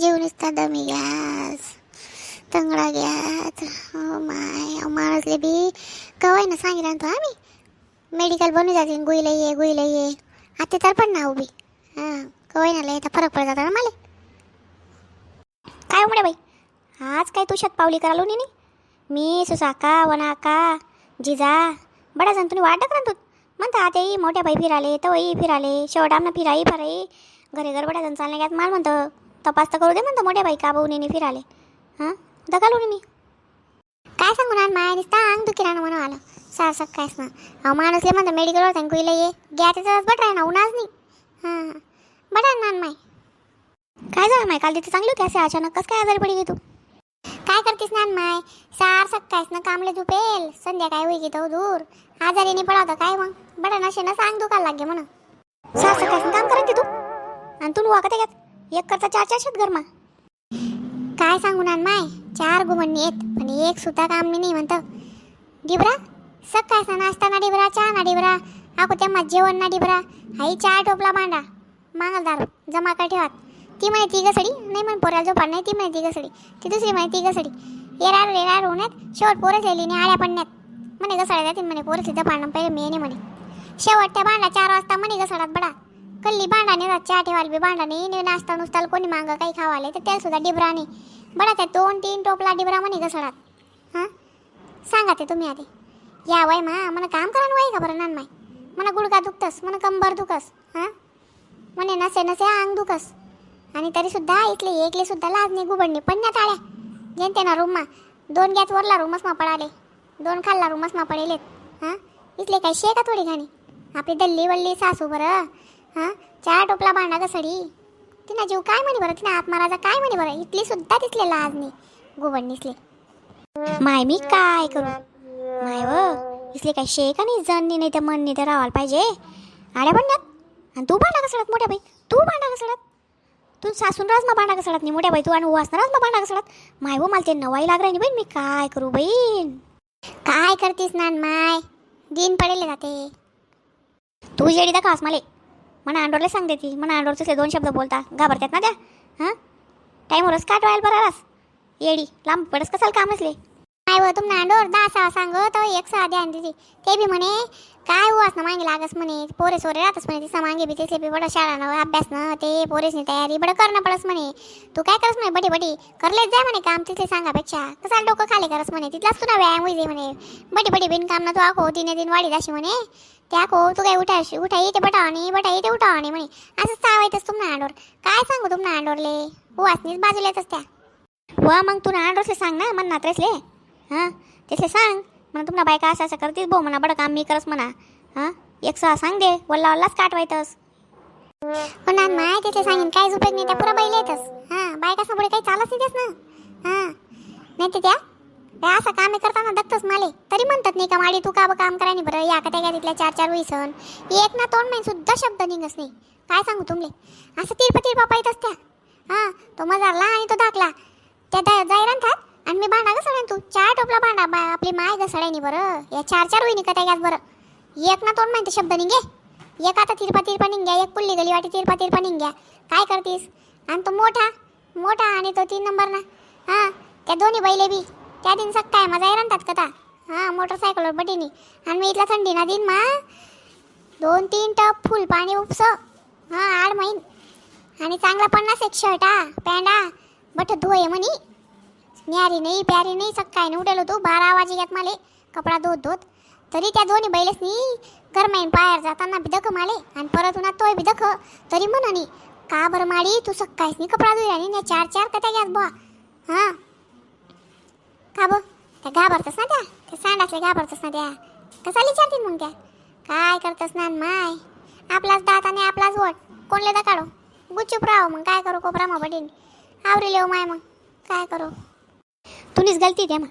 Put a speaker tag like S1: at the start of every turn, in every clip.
S1: जीव दमी घ्यास तंगडा गॅस. हो माय माणसले बी कवाय ना सांगितलं तो आम्ही मेडिकल बनू जाते गुईला ये गुईला ये. आता तर पण ना उभी. हां कवाय ना लय फरक पडत जाता ना मला. काय म्हणे बाई? आज काय तू शतपावली करालो नी? मी सुसाका वनाका जिजा. बडा जण तुम्ही वाटत ना तू म्हणता आता ही मोठ्या बाई फिराले तवई फिराले शेवटामनं फिराई फराई. घरे घर बडा जण चालणे घ्यात माल म्हणतं. तपास तर करू दे म्हणतो मोठ्या बाई का भाऊ नेने फिराले? हां? दगालू मी. काय सांगू ना माया नुसता अंग दुखी राहणं म्हणून आलं. सार कायच ना. अहो माणूसले म्हणतो मेडिकलवर होता कुईला ये. घ्या त्याचं बट राही ना उन्हाच नाही. हां. बटा ना माय. काय झालं माय? काल तिथे चांगली होती असे अचानक कसं काय आजारी पडली गे तू? काय करतेस ना माय? सार सकाळीस ना कामले झोपेल. संध्याकाळी होई की तो दूर. आजारी नाही पडावता काय मग? बडा नशे ना सांग दुखायला लागे म्हणा. सार सकाळीस काम करते तू? आणि तू वाकत त्याच्यात एक करता चार चार शेत घरमा काय सांगू ना माय? चार गुमण्णी येत पण एक सुद्धा काम मी नाही म्हणतं. डिबरा सकाळचा नाश्ता ना डिबरा चहा ना डिबरा आको मग जेवण ना डिबरा आई चार टोपला मांडा मांगलदार जमा का ठेवात. ती म्हणे ती घसडी नाही म्हण पोराला झोपाड नाही ती म्हणे ती घसडी. ती दुसरी म्हणे ती गसडी येणार येणार होण्यात शेवट पोरच लिहिली आणि आड्या पडण्यात. म्हणे गसाड्या जातील म्हणे पोरच तिथं पाडणं पहिले मी नाही म्हणे. शेवट त्या भांडा चार वाजता म्हणे गसाडात बडा. कल्ली भांडा नेतात चहा ठेवायला बी भांडा नाही ने नाश्ता नुसताला कोणी मागं काही खावाले तर त्याला सुद्धा डिबरा नाही. बडा त्या दोन तीन टोपला डिबरा म्हणे घसडात. हां? सांगा ते तुम्ही आधी. या वय मा मला काम करा वय का बरं नान माय मला गुडघा दुखतस मला कंबर दुखस हां? म्हणे नसे नसे अंग दुखस. आणि तरी सुद्धा इथले एकले सुद्धा लाजणे गुबडणे पडण्यात आल्या जनते ना रूममा दोन गॅस वरला रूमच मा पडाले दोन खाल्ला रूमच मा पडेलेत हां? इथले काही शे का थोडी घाणी. आपली दल्ली वल्ली सासू बरं. हां? चार टोपला भांडा कसडी तिना जीव काय म्हणे बरं? तिना आत्माराजा काय म्हणे बरं? इथली सुद्धा तिथले लाजणे. गुबडणीसले माय मी काय करू? माय व इसले काय शे का नाही जणनी नाही तर मननी तर रावायला पाहिजे. आड्या पडण्यात आणि तू भांडा कसडत मोठ्या बाई. तू भांडा कसडत तू सासून राज मग भांडा कसडत नाही मोठ्या बाई. तू आणि वासनाराज मग भांडा कसडत माय व मला ते नवाई लाग राहिली बहीण मी काय करू बहीण? काय करतीस नान माय? दिन पडेल जाते. तू जेडी दाखवास मला. म्हणा आंडोरला सांग ती. मना अंडोरचे दोन शब्द बोलता. घाबरतात ना त्या? हां? टाईमवरच काट व्हायला बरास येडी लांब पडस कसाल काम असले काय व तुम नांडोर दहा सहा सांग तो एक सहा द्या दिदी ते बी म्हणे काय हुआस ना मागे लागस म्हणे पोरे सोरे राहतस म्हणे तिचा मागे बी तिथे बी बडं शाळा अभ्यास न ते पोरेसनी तयारी बडं करणं पडस म्हणे. तू काय करस म्हणे बडी बडी करलेच जाय म्हणे काम तिथे सांगापेक्षा. कसा डोकं खाली करस म्हणे तिथलाच तुला व्यायाम होई म्हणे. बडी बडी बिनकाम ना तू आखो तिने दिन वाढी जाशी म्हणे. त्या को तू काय उठाशी उठा येते बटावणी बटा येते उठावणी म्हणे. असं चावायतस तुम्हाला नांडोर काय सांगू तुम नांडोरले उवासनीच बाजूला येतस त्या. व मग तू नांडोरले सांग ना मन नात्रेसले हां? तिथले सांग म्हणा तुम्हाला बायका असं असं करतीस भाऊ म्हणा बडं काम मी करस म्हणा. हां? एक सहा सांग दे वल्ला वल्लाच काटवायतस. हो पण माय तिथे सांगेन काहीच उपयोग नाही त्या पुरा बैल येतस. हां बायका पुढे काही चालत नाही ना? हां. नाही ते त्या काय असं काम करताना दत्तच माले. तरी म्हणतात नाही का माडी तू का बं काम करा नाही बरं या का त्या तिथल्या चार चार वैसन एक ना तोंड नाही सुद्धा शब्द निघस नाही. काय सांगू तुमले? असं तिरपा तिरपा पाहितच त्या हां तो मजारला आणि तो दाखला. त्या जायरान थात आणि मी भांडा घसडेन तू? चार टोपला भांडा बा आपली माय घसडायनी बरं. या चार चार होईनी का त्याच्यात बरं. एक ना तोंड माहिती शब्द निघे. एक आता तिरपा तिरपा निघ्या एक पुल्ली गली वाटी तिरपा तिरपा निघ्या. काय करतीस? आणि तो मोठा मोठा आणि तो तीन नंबर ना. हां त्या दोन्ही बैले बी. त्या दिन सक्काय मजा राहतात कथा. हां मोटरसायकलवर बटीनी. आणि मी इथला थंडी ना दिन मा दोन तीन टप फुल पाणी उपस. हां आड महिन. आणि चांगला पन्नास एक शर्ट हा पॅन्ट हा. बट धुये म्हणी. न्यारी नाही प्यारी नाही सकाळी उठेल तू बारा वाजे यात माले कपडा धुत धुत तरी त्या दोन्ही बैलेसनी गरमाईन बाहेर जाताना बिदक माले आणि परत उन्हा तोय बिदक तरी म्हणानी का बरं माडी तू सकाळीच नाही कपडा धुई आणि चार चार कथा घ्यात बुवा. हां. का बं? त्या घाबरतस ना त्या? त्या सांडासले घाबरतस ना त्या? कसा विचारतील मग त्या? काय करतस ना माय? आपलाच दात आणि आपलाच वट. कोणले दा गुच्चूप राहो मग काय करू कोपरा मग बटीन आवरी लेव माय मग काय करू? तुनीच गलती दे मग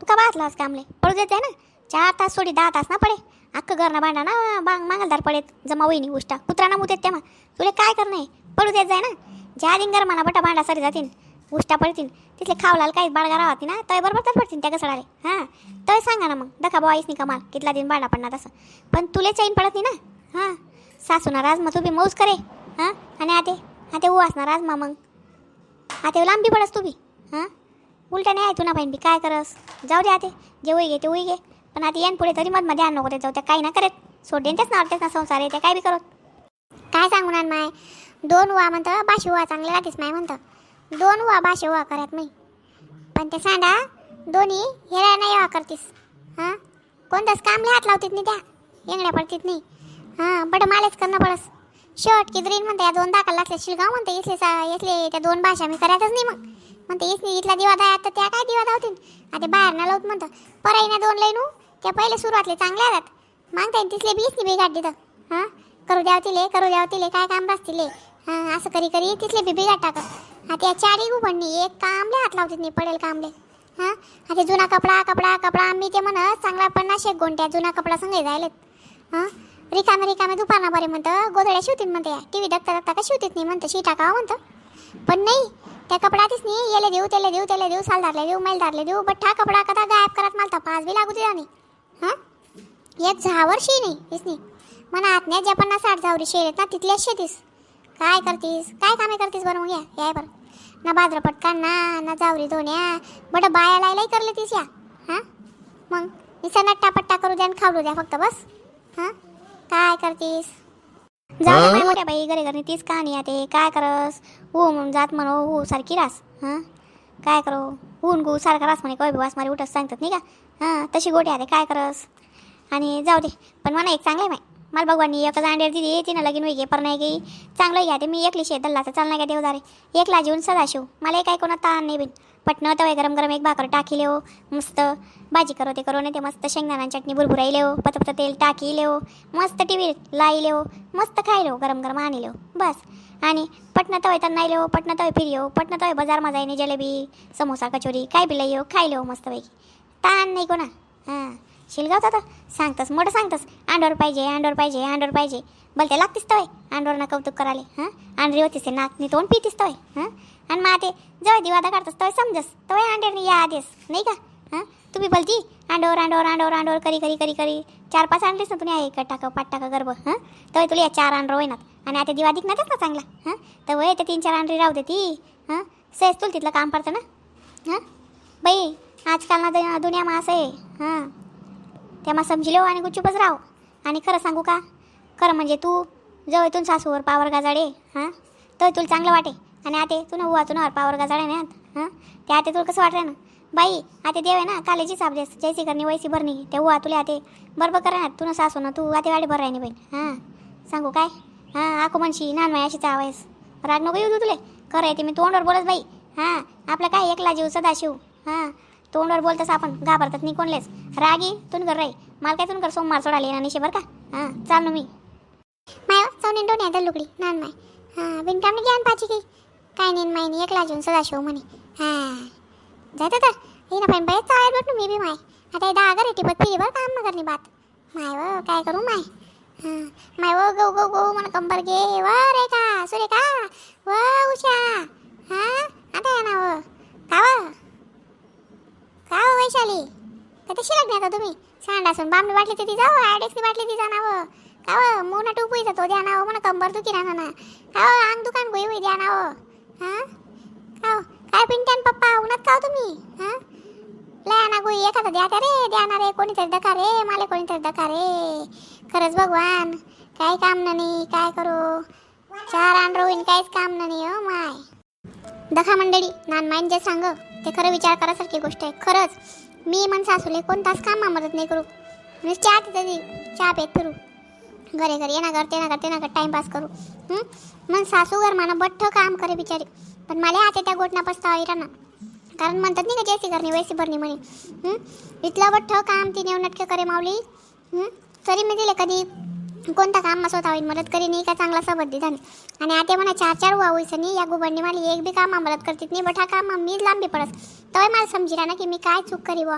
S1: तू का बातलास कामले? पडू देते ना. चार तास सोडी दहा तास ना पडे. अख्खं घरना भांडा ना बांग मांगलदार पडेत. जमा वहिनी उष्टा. कुत्रा मुतेत त्या मग तुला काय करणं आहे? पडू देत जाय ना. ज्या दिन घर बटा भांडा सरी जातीन उष्टा पडतील तिथले खावलाल काही बाळगा राहतील ना तय बरोबर तर पडतील त्या कसडाले हां? तय सांगा ना मग. दखा बुवा आईस नाही कमाल. कितला दिन भांडा पडणार तसं. पण तुले चैन पडत नाही ना हां? सासूना राज मग तू बी मौज करे हां? आणि आते आते ऊ असणार राज मग. आते लांबी पडस तू बी हां? उलटा नाही आहे तुना बहीण बी काय करस? जाऊ दे आते जे उई घे ते उई घे. पण आता येईन पुढे तरी मत मध्ये आण नको ते जाऊ त्या काही ना करत. सोडेन तेच ना ना संसार आहे ते काय बी करत. काय सांगू ना माय? दोन वा म्हणतं बाशी वा चांगले राहतेस माय म्हणतं. दोन वा बाशी वा करत मी. पण ते सांडा दोन्ही हेरा नाही वा करतीस. हां? कोणतंच काम हात लावतीत नाही त्या. येंगड्या पडतीत नाही. हां? बट मालेच करणं पडस. शर्ट किदरीन म्हणते या दोन दाखल लागले शिलगाव म्हणते इथले सा इथले त्या दोन भाषा मी करायचंच नाही मग. म्हणते इथली इथला दिवा दाय आता त्या काय दिवा धावतील आता बाहेर ना लावत म्हणतं पराईना दोन लईनू त्या पहिले सुरुवातले चांगल्या आहेत मागता तिथले बी इथली बिघाड देतं हां? करू द्याव तिले करू द्याव तिले काय काम बसतील? हां असं करी करी तिथले बी बिघाड टाकत. आता या चारी गुबडणी एक कामले हात लावतील नाही पडेल कामले हां? आता जुना कपडा कपडा कपडा मी ते म्हणत चांगला पन्नास एक गोंट्या जुना कपडा संगे जायलेत हां? रिकामे रिकामे दुपारना बरे म्हणतं गोधड्या शिवतील म्हणते टी व्ही दगता दगता का शिवतीत नाही म्हणतं शिटा का म्हणतं. पण नाही त्या कपडातच नाही याला देऊ त्याला देऊ त्याला देऊ सालदारले देऊ मैलदारले देऊ बट हा कपडा कदा गायब करत मला पाच बी लागू दिला नाही. हां? एक दहा वर्षी नाही इसनी म्हणा आतण्या ज्या पन्नास साठ जावरी शेर ना तिथल्याच शेतीस काय करतीस? काय कामे करतीस बरं मग या याय बरं. ना बाजरपट काढ ना जावरी धोण्या बट बाया लायलाही करले तीस या. हां? मग? निसा नट्टा पट्टा करू द्या आणि खावडू द्या फक्त बस. हां? काय करतीस? जाऊ मोठ्या बाई घरी घरी तीच कहाणी आहे काय करस? हो म्हणून जात म्हणो हो, हो सारखी रास हां? काय करो? ऊन गू सारखा रास म्हणे कवी वास मारे उठस सांगतात नाही का? हां तशी गोटी आहे काय करस? आणि जाऊ दे पण मला एक चांगलं आहे मला भगवानी एकच अंडेर दिली तिनं लगीन वैगे पर नाही गे चांगलं घ्या ते मी एकली शे दल्लाचं चाल नाही का देवदारे. एकला जेवून सदाशिव. मला काय कोणा ताण नाही बिन. पटणं तवय गरम गरम एक भाकर टाकी लेव मस्त भाजी करो ते करो नाही ते मस्त शेंगदाणा चटणी बुरबुराई लेव पतपत तेल टाकी लेव मस्त टी व्ही लाई लेव मस्त खाई लेव गरम गरम आणि लेव बस. आणि पटणं तवय तर नाही लेव पटणं तवय फिर येऊ पटणं तवय बाजारमा जाईने जलेबी समोसा कचोरी काय बिल येऊ खाई लेव मस्तपैकी. ताण नाही कोणा. हां. शिलगावता तर सांगतस मोठं सांगतस. आंडोर पाहिजे आंडोर पाहिजे आंडोर पाहिजे. बलते लागतीस तवे आंडोरना कौतुक कराले हां. अंडरी होतीस ते नाक नी तोंड पितीस तवे हां. आणि मग ते जेव्हा दिवादा काढतस तवय समजस. तवय अंडेरनी या आदेस नाही का? हां? तुम्ही भलती आंडोर आंडोर आंडोर आंडोर करी करी करी करी. चार पाच आणलीस ना तुम्ही एक टाकं पाच टाका गर्भ. हां? तवय तुला या चार अंडर होईनात. आणि आता दिवा दिखणारच ना चांगला. हां? तर वय ते तीन चार अंडरी राहू दे ती. हां? सहज तुला तिथलं काम पडतं ना? हां? बाई आजकाल ना दुनिया दुनियामा असं आहे. हां? त्यामा समजिलो आणि गुच्चूपच राव आणि खरं सांगू का? खरं म्हणजे तू जवळ इथून सासूवर पावर गाजाडे. हां? तर तुला चांगलं वाटे. आणि आते तू ना वाचून पावर गजाडे ना हां? ते आते तुला कसं वाटलं ना? बाई आते देव आहे ना कालेची साबदेस जैसी करणी वैसी भरणी ते उवा तुला आते बरोबर करा ना तू ना सासू ना तू आते वाडे भर बहीण हां? सांगू काय? हां आको म्हणशी नान अशी चावायस राग नको येऊ तुले. खरं आहे ते मी तोंडवर बोलत बाई हां? आपलं काय एकला जीव सदाशिव हां? तोंडवर बोलतस आपण घाबरतात नाही कोणलेच. रागी तुन कर राई मला काय तुन कर सोमवार सोडाले ना निशे बरं का? हां चाल ना मी. माय चौने डोने आता लुगडी नान माय हां बिनकामने ज्ञान पाची की काय नेन माय नाही एकला जीवन सदाशिव म्हणे. हां. जाते तर हे ना पण बाई चाळत बट मी बी माय. आता दहा अगर टिपत फिरी बरं काम न करणी बात माय व काय करू माय? हां. माय व गो गो गो मला कंबर घे. व रे का सुरे का व उषा. हां? आता या ना व. का व? का हो वैशाली? का तशी लागली आता तुम्ही? सांड असून बांबडी वाटली ती जाऊ ॲडेक्सनी वाटली ती जाणावं का हो मोना टुपू तो द्या नावं म्हणा कंबर दुखी राहणार ना. का हो अंग दुकान गोई होई द्या ना हो का काय पिंट्यान पप्पा उन्हात का तुम्ही? हां? लया ना गोई एखादा द्या का रे द्या ना रे कोणीतरी दका रे मला कोणीतरी दका रे. खरंच भगवान काय काम नाही काय करू? चार आण होईन काहीच काम नाही हो माय. दखा मंडळी नान माईन जे सांग ते खरं विचार करासारखी गोष्ट आहे. खरंच मी मन सासूले कोणताच कामा मदत नाही करू. मी चहा तिथे चहा पेत फिरू. घरे घरी. येणार करते ना करते ना कर टाइमपास करू. मग सासू घर म्हणा बठ्ठ काम करे बिचारी. पण मला आता त्या गोटना पस्तावा येणार ना कारण म्हणतात नाही का जैसी करणी वैसी भरणी म्हणे. इथलं बठ्ठ काम तिने नटके करे माऊली. तरी मी दिले कधी. कोणता काम स्वतः होईल मदत करी नाही का चांगला सबत दिधाने आणि आता म्हणा चार चार व्हा नाही या गुबडनी मला एक बी कामा मदत करतीत नाही. बठा काम मीच लांबी पडस. तवय मला समजी ना की मी काय चूक करी बुवा.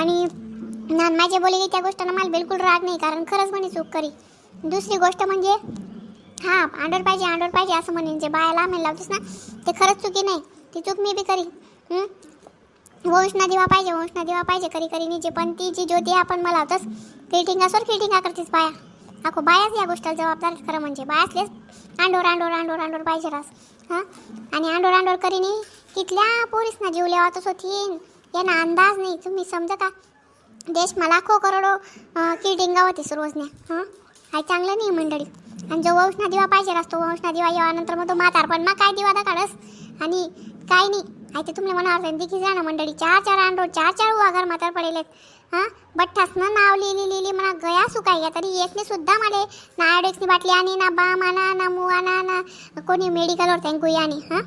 S1: आणि ना माझे बोलली त्या गोष्टीनं मला बिलकुल राग नाही कारण खरंच म्हणे चूक करी. दुसरी गोष्ट म्हणजे हां आंडोर पाहिजे आंडोर पाहिजे असं म्हणेन जे बायाला आम्ही लावतेस ना ते खरंच चुकी नाही. ती चूक मी बी करी. वंशना दिवा पाहिजे वंशना दिवा पाहिजे करी करी निजे पण ती जी ज्योती आपण मला लावतस फिटिंगासवर फिटिंगा करतेस बाया. अको बायाच या गोष्टीला जबाबदार खरं म्हणजे. बायासलेच आंडोर आंडोर आंडोर आंडोर पाहिजे रास हां? आणि आंडोर आंडोर करीनी कितल्या पोरीसना जीव लेवातच होती यांना अंदाज नाही. तुम्ही समजा का? देश मला खो करोडो अं, किडिंगा होतीस रोजने हां? हाय चांगलं नाही मंडळी. आणि जो वंशना दिवा पाहिजे असतो वंशना दिवा येवानंतर मग तो म्हातारपण मग काय दिवा दाखाडस? आणि काय नाही. आहे ते तुम्हाला मनावर दिखी जा ना मंडळी. चार चार अंडो चार चार उवा घर म्हातार पडेलेत. हां? बठ्ठासनं नाव लिहिली लिहिली म्हणा गया सुकाय या तरी एकने सुद्धा मला. ना आयोडेक्सनी बाटली आणि ना बाम आणा ना मू आणा ना कोणी मेडिकलवर त्यांनी गुई आणि हां?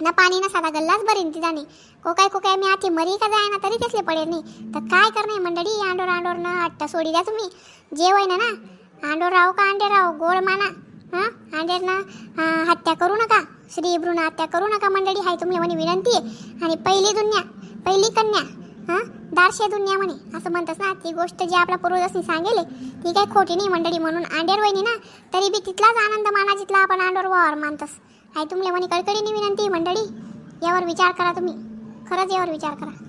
S1: ना पाणी ना साधा गल्लाच बरीन ती जाणे. को काय को काय मी आधी मरी का जाय ना तरी त्यातले पडेल नाही तर काय करणे मंडळी आंडोर आंडोर ना आट्टा सोडी द्या तुम्ही. जेवय ना ना आंडोर राहू का अंडे राहू? गोड माना हां? अंडेर ना हत्या करू नका. श्री भ्रूण हत्या करू नका मंडळी हाय तुम्ही म्हणे विनंती आहे. आणि पहिली दुनिया पहिली कन्या हां? दारशे दुनिया म्हणे. असं म्हणतात ना ती गोष्ट जी आपल्या पूर्वजांनी सांगेले ती काही खोटी नाही मंडळी. म्हणून आंडेर वहिनी ना तरी बी तिथलाच आनंद माना जिथला आपण आंडोर वावर मानतस. आहे तुमले म्हणे कडकडीने विनंती मंडळी. यावर विचार करा तुम्ही. खरंच यावर विचार करा.